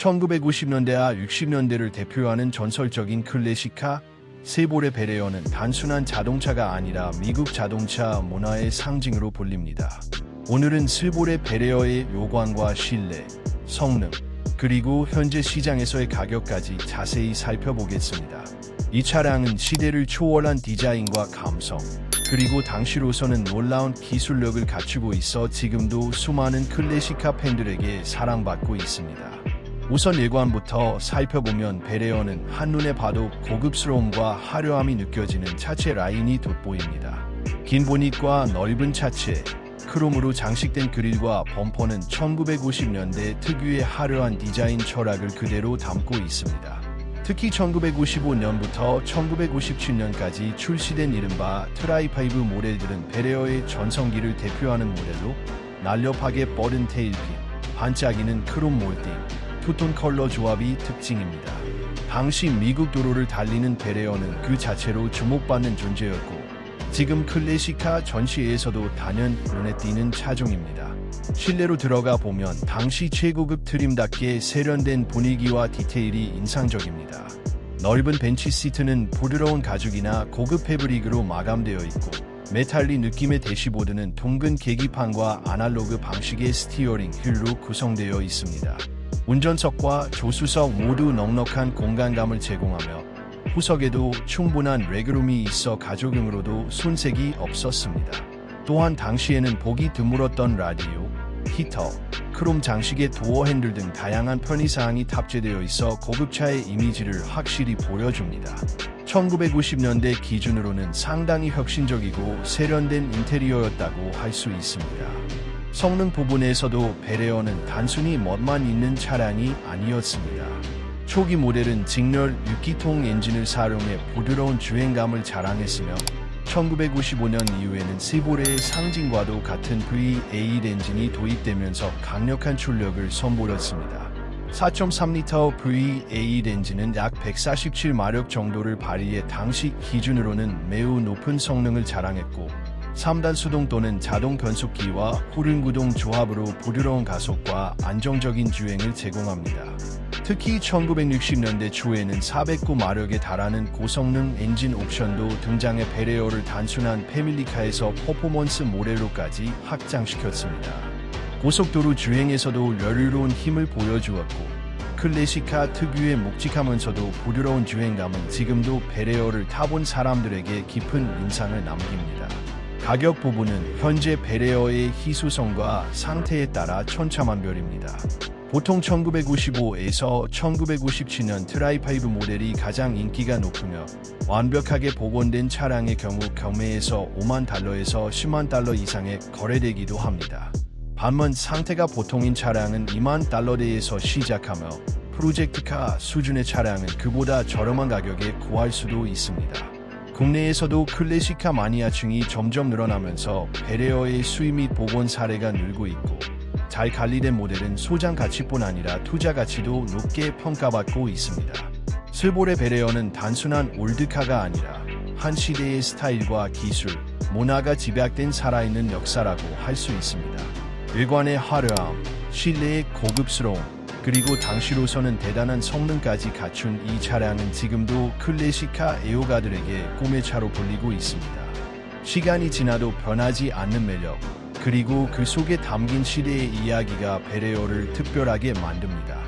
1950년대와 60년대를 대표하는 전설적인 클래식카 세보레 베레어는 단순한 자동차가 아니라 미국 자동차 문화의 상징으로 불립니다. 오늘은 스보레 베레어의 요관과 실내, 성능, 그리고 현재 시장에서의 가격까지 자세히 살펴보겠습니다. 이 차량은 시대를 초월한 디자인과 감성, 그리고 당시로서는 놀라운 기술력을 갖추고 있어 지금도 수많은 클래식카 팬들에게 사랑받고 있습니다. 우선 외관부터 살펴보면 베레어는 한눈에 봐도 고급스러움과 화려함이 느껴지는 차체 라인이 돋보입니다. 긴 보닛과 넓은 차체, 크롬으로 장식된 그릴과 범퍼는 1950년대 특유의 화려한 디자인 철학을 그대로 담고 있습니다. 특히 1955년부터 1957년까지 출시된 이른바 트라이파이브 모델들은 베레어의 전성기를 대표하는 모델로 날렵하게 뻗은 테일핀, 반짝이는 크롬 몰딩, 투 톤 컬러 조합이 특징입니다. 당시 미국 도로를 달리는 베레어는 그 자체로 주목받는 존재였고 지금 클래시카 전시회에서도 단연 눈에 띄는 차종입니다. 실내로 들어가 보면 당시 최고급 트림답게 세련된 분위기와 디테일이 인상적입니다. 넓은 벤치 시트는 부드러운 가죽이나 고급 패브릭으로 마감되어 있고 메탈리 느낌의 대시보드는 둥근 계기판과 아날로그 방식의 스티어링 휠로 구성되어 있습니다. 운전석과 조수석 모두 넉넉한 공간감을 제공하며 후석에도 충분한 레그룸이 있어 가족용으로도 손색이 없었습니다. 또한 당시에는 보기 드물었던 라디오, 히터, 크롬 장식의 도어 핸들 등 다양한 편의사항이 탑재되어 있어 고급차의 이미지를 확실히 보여줍니다. 1950년대 기준으로는 상당히 혁신적이고 세련된 인테리어였다고 할 수 있습니다. 성능 부분에서도 베레어는 단순히 멋만 있는 차량이 아니었습니다. 초기 모델은 직렬 6기통 엔진을 사용해 부드러운 주행감을 자랑했으며 1955년 이후에는 시보레의 상징과도 같은 V8 엔진이 도입되면서 강력한 출력을 선보였습니다. 4.3리터 V8 엔진은 약 147마력 정도를 발휘해 당시 기준으로는 매우 높은 성능을 자랑했고 3단 수동 또는 자동 변속기와 후륜구동 조합으로 부드러운 가속과 안정적인 주행을 제공합니다. 특히 1960년대 초에는 409마력에 달하는 고성능 엔진 옵션도 등장해 베레어를 단순한 패밀리카에서 퍼포먼스 모델로까지 확장시켰습니다. 고속도로 주행에서도 여유로운 힘을 보여주었고 클래시카 특유의 묵직하면서도 부드러운 주행감은 지금도 베레어를 타본 사람들에게 깊은 인상을 남깁니다. 가격 부분은 현재 베레어의 희소성과 상태에 따라 천차만별입니다. 보통 1955에서 1957년 트라이파이브 모델이 가장 인기가 높으며 완벽하게 복원된 차량의 경우 경매에서 5만 달러에서 10만 달러 이상에 거래되기도 합니다. 반면 상태가 보통인 차량은 2만 달러대에서 시작하며 프로젝트카 수준의 차량은 그보다 저렴한 가격에 구할 수도 있습니다. 국내에서도 클래시카 마니아층이 점점 늘어나면서 베레어의 수입 및 복원 사례가 늘고 있고 잘 관리된 모델은 소장 가치뿐 아니라 투자 가치도 높게 평가받고 있습니다. 스보레 베레어는 단순한 올드카가 아니라 한 시대의 스타일과 기술, 문화가 집약된 살아있는 역사라고 할 수 있습니다. 외관의 화려함, 실내의 고급스러움, 그리고 당시로서는 대단한 성능까지 갖춘 이 차량은 지금도 클래시카 애호가들에게 꿈의 차로 불리고 있습니다. 시간이 지나도 변하지 않는 매력, 그리고 그 속에 담긴 시대의 이야기가 베레오를 특별하게 만듭니다.